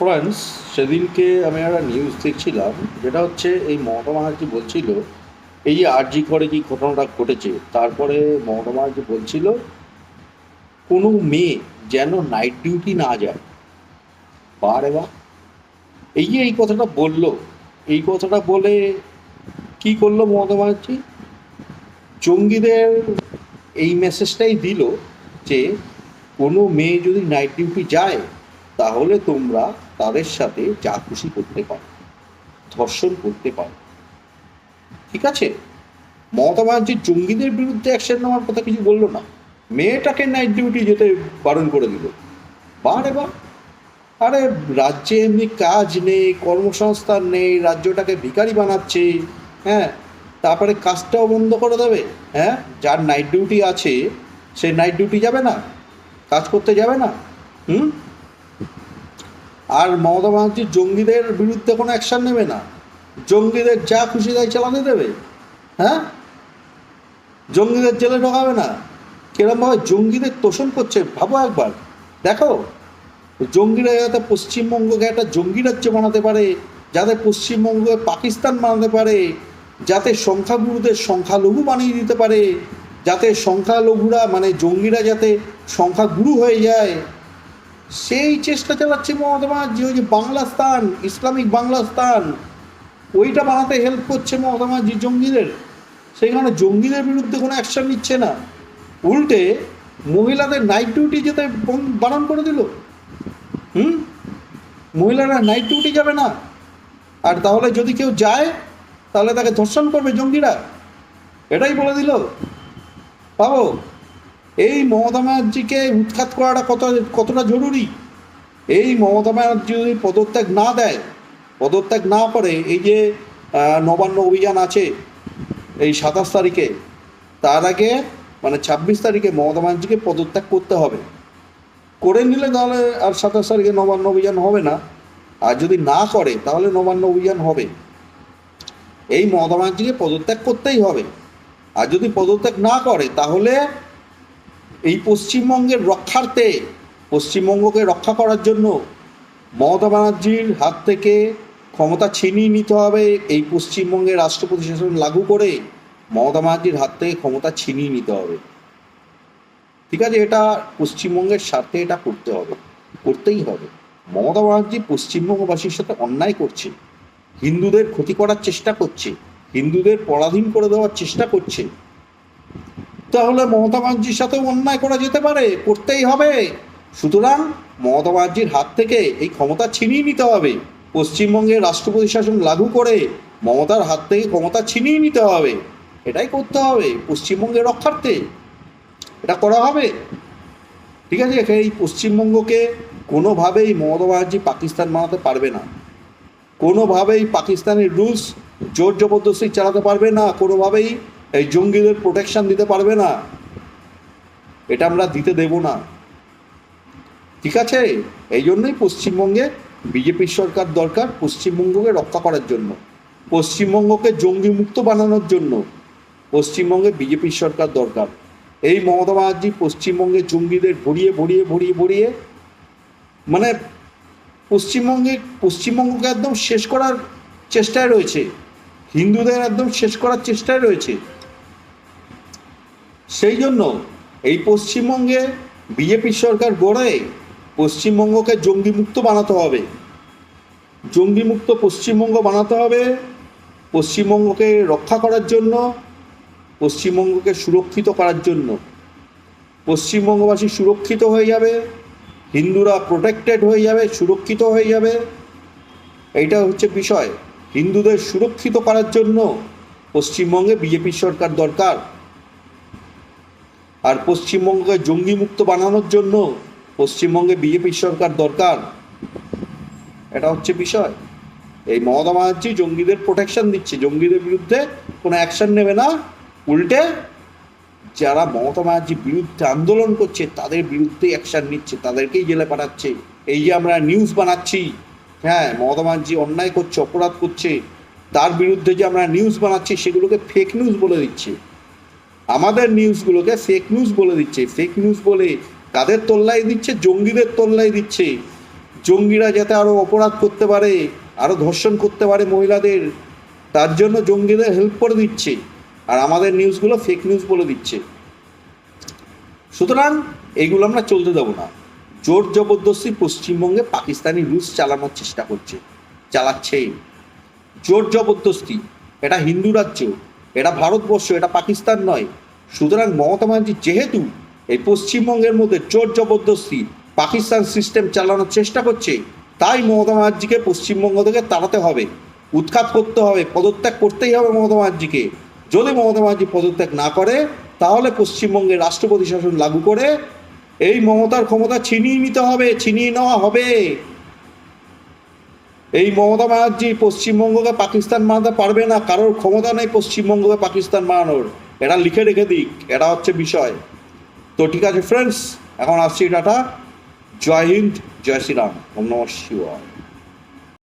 Friends সেদিনকে আমি একটা নিউজ দেখছিলাম, যেটা হচ্ছে এই মমতা ব্যানার্জি বলছিল, এই যে আরজি করে কি ঘটনাটা ঘটেছে, তারপরে মমতা ব্যানার্জি বলছিল, কোনো মেয়ে যেন নাইট ডিউটি না যায়। বারে বা। এই যে এই কথাটা বলল, এই কথাটা বলে কি করল মমতা ব্যানার্জি? জঙ্গিদের এই মেসেজটাই দিল যে, কোনো মেয়ে যদি নাইট ডিউটি যায়, তাহলে তোমরা তাদের সাথে যা খুশি করতে পারো, ধর্ষণ করতে পারো। ঠিক আছে? মমতা ব্যানার্জি জঙ্গিদের বিরুদ্ধে অ্যাকশন নেওয়ার কথা কিছু বলল না। মেয়েটাকে নাইট ডিউটি যেতে বারণ করে দিল। বারে বা আরে, রাজ্যে এমনি কাজ নেই, কর্মসংস্থান নেই, রাজ্যটাকে ভিখারি বানাচ্ছে। হ্যাঁ তারপরে কাজটাও বন্ধ করে দেবে। হ্যাঁ যার নাইট ডিউটি আছে, সে নাইট ডিউটি যাবে না, কাজ করতে যাবে না। হুম? আর মমতা ব্যানার্জি জঙ্গিদের বিরুদ্ধে কোনো অ্যাকশন নেবে না। জঙ্গিদের যা খুশি তাই চালাতে দেবে। হ্যাঁ? জঙ্গিদের জেলে ঢোকাবে না। কিরমভাবে জঙ্গিদের তোষণ করছে ভাবো একবার। দেখো, জঙ্গিরা যাতে পশ্চিমবঙ্গকে একটা জঙ্গি রাজ্য বানাতে পারে, যাতে পশ্চিমবঙ্গকে পাকিস্তান বানাতে পারে, যাতে সংখ্যাগুরুদের সংখ্যালঘু বানিয়ে দিতে পারে, যাতে সংখ্যালঘুরা মানে জঙ্গিরা যাতে সংখ্যাগুরু হয়ে যায় সেই চেষ্টা চালাচ্ছে মমতা ব্যানার্জি, ওই যে বাংলাস্তান ইসলামিক বাংলাস্তান ওইটা বানাতে হেল্প করছে মমতা ব্যানার্জি জঙ্গিদের। সেখানে জঙ্গিদের বিরুদ্ধে কোনো অ্যাকশন নিচ্ছে না। উল্টে মহিলাদের নাইট ডিউটি যেতে বারণ করে দিল। হুম? মহিলারা নাইট ডিউটি যাবে না। আর তাহলে যদি কেউ যায়, তাহলে তাকে ধর্ষণ করবে জঙ্গিরা। এটাই বলে দিল। পাবো? এই মমতা ব্যানার্জিকে উৎখাত করাটা কত, কতটা জরুরি? এই মমতা ব্যানার্জি যদি পদত্যাগ না দেয়, পদত্যাগ না করে, এই যে নবান্ন অভিযান আছে, এই সাতাশ তারিখে, তার আগে মানে ছাব্বিশ তারিখে মমতা ব্যানার্জিকে পদত্যাগ করতে হবে। করে নিলে তাহলে আর সাতাশ তারিখে নবান্ন অভিযান হবে না। আর যদি না করে, তাহলে নবান্ন অভিযান হবে। এই মমতা ব্যানার্জিকে পদত্যাগ করতেই হবে। আর যদি পদত্যাগ না করে, তাহলে এই পশ্চিমবঙ্গের রক্ষার্থে, পশ্চিমবঙ্গকে রক্ষা করার জন্য মমতা ব্যানার্জির হাত থেকে ক্ষমতা ছিনিয়ে নিতে হবে। এই পশ্চিমবঙ্গের রাষ্ট্রপতি শাসন লাগু করে মমতা ব্যানার্জির হাত থেকে ক্ষমতা ছিনিয়ে নিতে হবে। ঠিক আছে, এটা পশ্চিমবঙ্গের স্বার্থে এটা করতে হবে, করতেই হবে। মমতা ব্যানার্জি পশ্চিমবঙ্গবাসীর সাথে অন্যায় করছে, হিন্দুদের ক্ষতি করার চেষ্টা করছে, হিন্দুদের পরাধীন করে দেওয়ার চেষ্টা করছে তাহলে মমতা ব্যানার্জির সাথে অন্যায় করা যেতে পারে, করতেই হবে। সুতরাং মমতা ব্যানার্জির হাত থেকে এই ক্ষমতা ছিনিয়ে নিতে হবে। পশ্চিমবঙ্গে রাষ্ট্রপতি শাসন লাগু করে মমতার হাত থেকে ক্ষমতা ছিনিয়ে নিতে হবে। এটাই করতে হবে পশ্চিমবঙ্গের রক্ষার্থে। এটা করা হবে। ঠিক আছে এই পশ্চিমবঙ্গকে কোনোভাবেই মমতা ব্যানার্জি পাকিস্তান বানাতে পারবে না। কোনোভাবেই পাকিস্তানের রুলস জোর জবরদস্তি চালাতে পারবে না। কোনোভাবেই এই জঙ্গিদের প্রোটেকশন দিতে পারবে না। এটা আমরা দিতে দেব না। ঠিক আছে? এই জন্যই পশ্চিমবঙ্গে বিজেপির সরকার দরকার পশ্চিমবঙ্গকে রক্ষা করার জন্য। পশ্চিমবঙ্গকে জঙ্গি মুক্ত বানানোর জন্য পশ্চিমবঙ্গে বিজেপির সরকার দরকার। এই মমতা ব্যানার্জি পশ্চিমবঙ্গে জঙ্গিদের ভরিয়ে ভরিয়ে ভরিয়ে ভরিয়ে মানে পশ্চিমবঙ্গে, পশ্চিমবঙ্গকে একদম শেষ করার চেষ্টায় রয়েছে। হিন্দুদের একদম শেষ করার চেষ্টায় রয়েছে। সেই জন্য এই পশ্চিমবঙ্গে বিজেপি সরকার গড়ে পশ্চিমবঙ্গকে জঙ্গিমুক্ত বানাতে হবে। জঙ্গিমুক্ত পশ্চিমবঙ্গ বানাতে হবে পশ্চিমবঙ্গকে রক্ষা করার জন্য, পশ্চিমবঙ্গকে সুরক্ষিত করার জন্য। পশ্চিমবঙ্গবাসী সুরক্ষিত হয়ে যাবে, হিন্দুরা প্রোটেক্টেড হয়ে যাবে, সুরক্ষিত হয়ে যাবে। এইটা হচ্ছে বিষয়। হিন্দুদের সুরক্ষিত করার জন্য পশ্চিমবঙ্গে বিজেপি সরকার দরকার। আর পশ্চিমবঙ্গকে জঙ্গিমুক্ত বানানোর জন্য পশ্চিমবঙ্গে বিজেপির সরকার দরকার। এটা হচ্ছে বিষয়। এই মমতা ব্যানার্জি জঙ্গিদের প্রোটেকশন দিচ্ছে। জঙ্গিদের বিরুদ্ধে কোনো অ্যাকশন নেবে না। উল্টে যারা মমতা ব্যানার্জির বিরুদ্ধে আন্দোলন করছে, তাদের বিরুদ্ধে অ্যাকশন নিচ্ছে, তাদেরকেই জেলে পাঠাচ্ছে। এই যে আমরা নিউজ বানাচ্ছি হ্যাঁ মমতা ব্যানার্জি অন্যায় করছে, অপরাধ করছে, তার বিরুদ্ধে যে আমরা নিউজ বানাচ্ছি, সেগুলোকে ফেক নিউজ বলে দিচ্ছে। আমাদের নিউজগুলোকে ফেক নিউজ বলে দিচ্ছে। ফেক নিউজ বলে কাদের তোল্লাই দিচ্ছে? জঙ্গিদের তোল্লাই দিচ্ছে। জঙ্গিরা যাতে আরও অপরাধ করতে পারে আরও ধর্ষণ করতে পারে মহিলাদের, তার জন্য জঙ্গিদের হেল্প করে দিচ্ছে। আর আমাদের নিউজগুলো ফেক নিউজ বলে দিচ্ছে। সুতরাং এইগুলো আমরা চলতে দেবো না। জোর জবরদস্তি পশ্চিমবঙ্গে পাকিস্তানি রুলস চালানোর চেষ্টা করছে চালাচ্ছে জোর জবরদস্তি। এটা হিন্দু রাজ্য। এটা ভারতবর্ষ, এটা পাকিস্তান নয়। সুতরাং মমতা ব্যানার্জি যেহেতু এই পশ্চিমবঙ্গের মধ্যে জোর জবরদস্তি, পাকিস্তান সিস্টেম চালানোর চেষ্টা করছে, তাই মমতা ব্যানার্জিকে পশ্চিমবঙ্গ থেকে তাড়াতে হবে। উৎখাত করতে হবে, পদত্যাগ করতেই হবে মমতা ব্যানার্জিকে। যদি মমতা ব্যানার্জি পদত্যাগ না করে, তাহলে পশ্চিমবঙ্গে রাষ্ট্রপতি শাসন লাগু করে এই মমতার ক্ষমতা ছিনিয়ে নিতে হবে, ছিনিয়ে নেওয়া হবে। এই মমতা ব্যানার্জি পশ্চিমবঙ্গকে পাকিস্তান বানাতে পারবে না, কারোর ক্ষমতা নেই পশ্চিমবঙ্গকে পাকিস্তান বানানোর এটা লিখে রেখে দিক, এটা হচ্ছে বিষয়। তো ঠিক আছে ফ্রেন্ডস এখন আসছি টাটা। জয় হিন্দ, জয় শ্রীরাম। ওম নমঃ শিবায়।